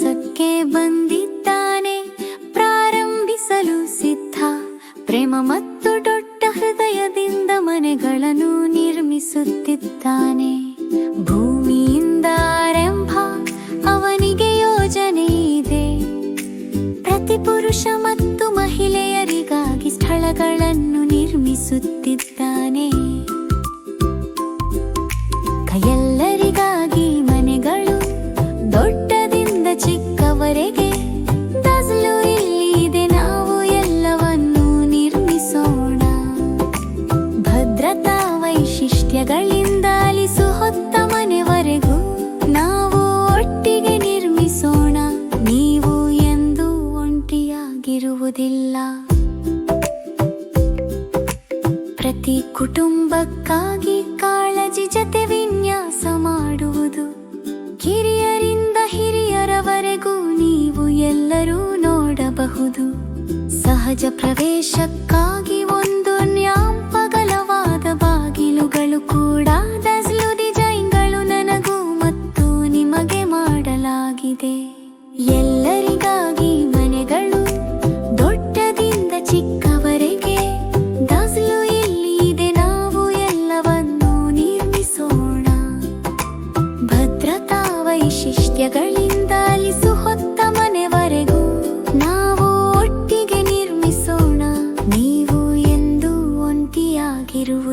ಕೆಲಸಕ್ಕೆ ಬಂದಿದ್ದಾನೆ. ಪ್ರಾರಂಭಿಸಲು ಸಿದ್ಧ. ಪ್ರೇಮ ಮತ್ತು ದೊಡ್ಡ ಹೃದಯದಿಂದ ಮನೆಗಳನ್ನು ನಿರ್ಮಿಸುತ್ತಿದ್ದಾನೆ. ಭೂಮಿಯಿಂದ ಆರಂಭ, ಅವನಿಗೆ ಯೋಜನೆ ಇದೆ. ಪ್ರತಿ ಪುರುಷ ಮತ್ತು ಒಂಟಿಯಾಗಿರುವುದಿಲ್ಲ ಪ್ರತಿ ಕುಟುಂಬಕ್ಕಾಗಿ ಕಾಳಜಿ ಜತೆ ವಿನ್ಯಾಸ ಮಾಡುವುದು. ಕಿರಿಯರಿಂದ ಹಿರಿಯರವರೆಗೂ ನೀವು ಎಲ್ಲರೂ ನೋಡಬಹುದು. ಸಹಜ ಪ್ರವೇಶಕ್ಕಾಗಿ ಒಂದು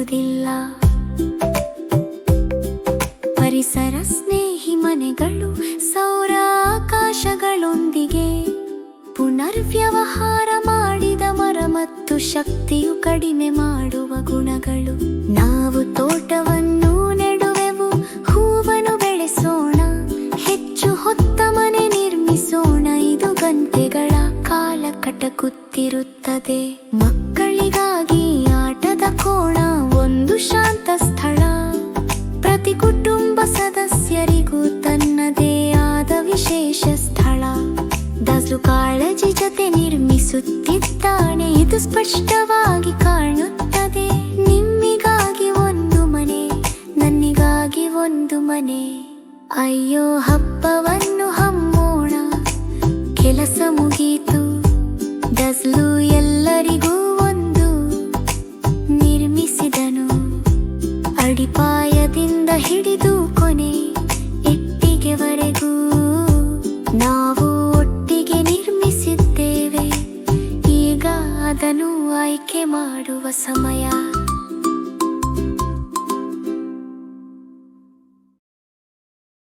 ಒಂಟಿಯಾಗಿರುವುದಿಲ್ಲ ಪರಿಸರ ಸ್ನೇಹಿ ಮನೆಗಳು ಸೌರ ಆಕಾಶಗಳೊಂದಿಗೆ ಪುನರ್ವ್ಯವಹಾರ ಮಾಡಿದ ಮರ ಮತ್ತು ಶಕ್ತಿಯು ಕಡಿಮೆ ಮಾಡುವ ಗುಣಗಳು. ನಾವು ತೋಟವನ್ನು ನೆಡುವೆವು, ಹೂವನ್ನು ಬೆಳೆಸೋಣ, ಹೆಚ್ಚು ಹೊತ್ತ ಮನೆ ನಿರ್ಮಿಸೋಣ, ಇದು ಗಂಟೆಗಳ ಕಾಲ ಕಟಕುತ್ತಿರುತ್ತದೆ ಶಾಂತ ಸ್ಥಳ. ಪ್ರತಿ ಕುಟುಂಬ ಸದಸ್ಯರಿಗೂ ತನ್ನದೇ ಆದ ವಿಶೇಷ ಸ್ಥಳ. ದಸಲು ಕಾಳಜಿ ಜೊತೆ ನಿರ್ಮಿಸುತ್ತಿದ್ದಾನೆ. ಇದು ಸ್ಪಷ್ಟವಾಗಿ ಕಾಣುತ್ತದೆ. ನಿಮ್ಮಿಗಾಗಿ ಒಂದು ಮನೆ, ನನ್ನಿಗಾಗಿ ಒಂದು ಮನೆ. ಅಯ್ಯೋ, ಹಬ್ಬವನ್ನು ಹಮ್ಮೋಣ. ಕೆಲಸ ಮುಗೀತು ಅಡಿಪಾಯದಿಂದ ಹಿಡಿದು ಕೊನೆ ಇಟ್ಟಿಗೆವರೆಗೂ ನಾವು ಒಟ್ಟಿಗೆ ನಿರ್ಮಿಸಿದ್ದೇವೆ. ಈಗ ಅದನ್ನು ಆಯ್ಕೆ ಮಾಡುವ ಸಮಯ.